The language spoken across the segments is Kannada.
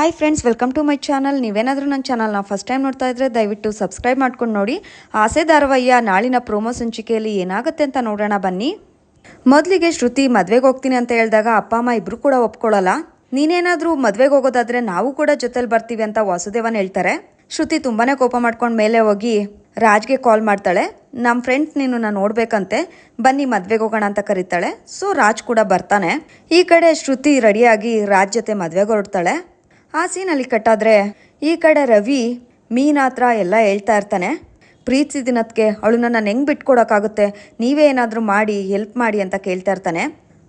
Hi friends welcome to my channel ನೀವೇನಾದರೂ ನನ್ನ ಚಾನಲ್ನ ಫಸ್ಟ್ ಟೈಮ್ ನೋಡ್ತಾ ಇದ್ರೆ ದಯವಿಟ್ಟು ಸಬ್ಸ್ಕ್ರೈಬ್ ಮಾಡ್ಕೊಂಡು ನೋಡಿ. ಆಸೆ ಧಾರವಯ್ಯ ನಾಳಿನ ಪ್ರೋಮೋ ಸಂಚಿಕೆಯಲ್ಲಿ ಏನಾಗುತ್ತೆ ಅಂತ ನೋಡೋಣ ಬನ್ನಿ. ಮೊದಲಿಗೆ ಶ್ರುತಿ, ಮದುವೆಗೆ ಹೋಗ್ತೀನಿ ಅಂತ ಹೇಳಿದಾಗ ಅಪ್ಪ, ಅಮ್ಮ ಇಬ್ರು ಕೂಡ ಒಪ್ಕೊಳ್ಳಲ್ಲ ನೀನೇನಾದರೂ ಮದುವೆಗೆ ಹೋಗೋದಾದ್ರೆ ನಾವು ಕೂಡ ಜೊತೆಲಿ ಬರ್ತೀವಿ ಅಂತ ವಾಸುದೇವನ್ ಹೇಳ್ತಾರೆ. ಶ್ರುತಿ ತುಂಬಾನೇ ಕೋಪ ಮಾಡ್ಕೊಂಡು ಮೇಲೆ ಹೋಗಿ ರಾಜ್ಗೆ ಕಾಲ್ ಮಾಡ್ತಾಳೆ. ನಮ್ಮ ಫ್ರೆಂಡ್ಸ್ ನೀನು ನಾನು ನೋಡ್ಬೇಕಂತೆ. ಬನ್ನಿ ಮದ್ವೆಗೆ ಹೋಗೋಣ ಅಂತ ಕರೀತಾಳೆ. ಸೊ ರಾಜ್ ಕೂಡ ಬರ್ತಾನೆ. ಈ ಕಡೆ ಶ್ರುತಿ ರೆಡಿಯಾಗಿ ರಾಜ್ ಜೊತೆ ಮದ್ವೆಗೆ ಹೊರಡ್ತಾಳೆ. ಆ ಸೀನಲ್ಲಿ ಕಟ್ಟಾದರೆ ಈ ಕಡೆ ರವಿ ಮೀನ್ ಹತ್ರ ಎಲ್ಲ ಹೇಳ್ತಾ ಇರ್ತಾನೆ. ಪ್ರೀತಿಸಿದಿನತ್ಗೆ ಅವಳು ನನ್ನ ಹೆಂಗೆ ಬಿಟ್ಕೊಡೋಕ್ಕಾಗುತ್ತೆ? ನೀವೇ ಏನಾದರೂ ಮಾಡಿ ಹೆಲ್ಪ್ ಮಾಡಿ ಅಂತ ಕೇಳ್ತಾ ಇರ್ತಾನೆ.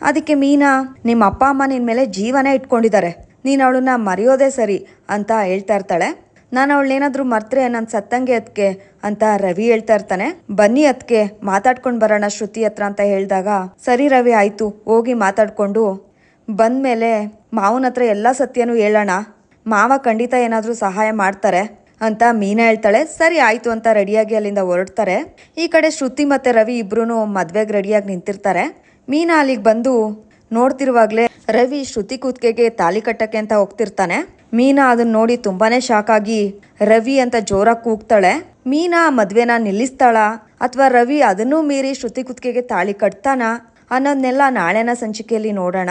ಅದಕ್ಕೆ ಮೀನಾ, ನಿಮ್ಮ ಅಪ್ಪ ಅಮ್ಮ ನಿನ್ನ ಮೇಲೆ ಜೀವನೇ ಇಟ್ಕೊಂಡಿದ್ದಾರೆ. ನೀನು ಅವಳನ್ನ ಮರೆಯೋದೇ ಸರಿ ಅಂತ ಹೇಳ್ತಾ ಇರ್ತಾಳೆ. ನಾನು ಅವಳನ್ನೇನಾದರೂ ಮರ್ತ್ರೆ ನನ್ನ ಸತ್ತಂಗೆ ಅದಕ್ಕೆ ಅಂತ ರವಿ ಹೇಳ್ತಾ ಇರ್ತಾನೆ. ಬನ್ನಿ ಅದಕ್ಕೆ ಮಾತಾಡ್ಕೊಂಡು ಬರೋಣ ಶ್ರುತಿ ಹತ್ರ ಅಂತ ಹೇಳಿದಾಗ, ಸರಿ ರವಿ, ಆಯಿತು, ಹೋಗಿ ಮಾತಾಡ್ಕೊಂಡು ಬಂದ್ಮೇಲೆ ಮಾವನ ಹತ್ರ ಎಲ್ಲ ಸತ್ಯನೂ ಹೇಳೋಣ. ಮಾವ ಖಂಡಿತ ಏನಾದರೂ ಸಹಾಯ ಮಾಡ್ತಾರೆ ಅಂತ ಮೀನಾ ಹೇಳ್ತಾಳೆ. ಸರಿ ಆಯಿತು ಅಂತ ರೆಡಿಯಾಗಿ ಅಲ್ಲಿಂದ ಹೊರಡ್ತಾರೆ. ಈ ಕಡೆ ಶ್ರುತಿ ಮತ್ತು ರವಿ ಇಬ್ಬರೂ ಮದುವೆಗೆ ರೆಡಿಯಾಗಿ ನಿಂತಿರ್ತಾರೆ. ಮೀನಾ ಅಲ್ಲಿಗೆ ಬಂದು ನೋಡ್ತಿರುವಾಗಲೇ ರವಿ ಶ್ರುತಿ ಕೂತ್ಕೆಗೆ ತಾಲಿ ಕಟ್ಟಕ್ಕೆ ಅಂತ ಹೋಗ್ತಿರ್ತಾನೆ. ಮೀನಾ ಅದನ್ನ ನೋಡಿ ತುಂಬಾನೇ ಶಾಕ್ ಆಗಿ ರವಿ ಅಂತ ಜೋರಾಗಿ ಕೂಗ್ತಾಳೆ. ಮೀನಾ ಮದುವೆನ ನಿಲ್ಲಿಸ್ತಾಳ? ಅಥವಾ ರವಿ ಅದನ್ನೂ ಮೀರಿ ಶ್ರುತಿ ಕುತ್ತಿಗೆಗೆ ತಾಳಿ ಕಟ್ತಾನ? ಅನ್ನೋದನ್ನೆಲ್ಲ ನಾಳೆನ ಸಂಚಿಕೆಯಲ್ಲಿ ನೋಡೋಣ.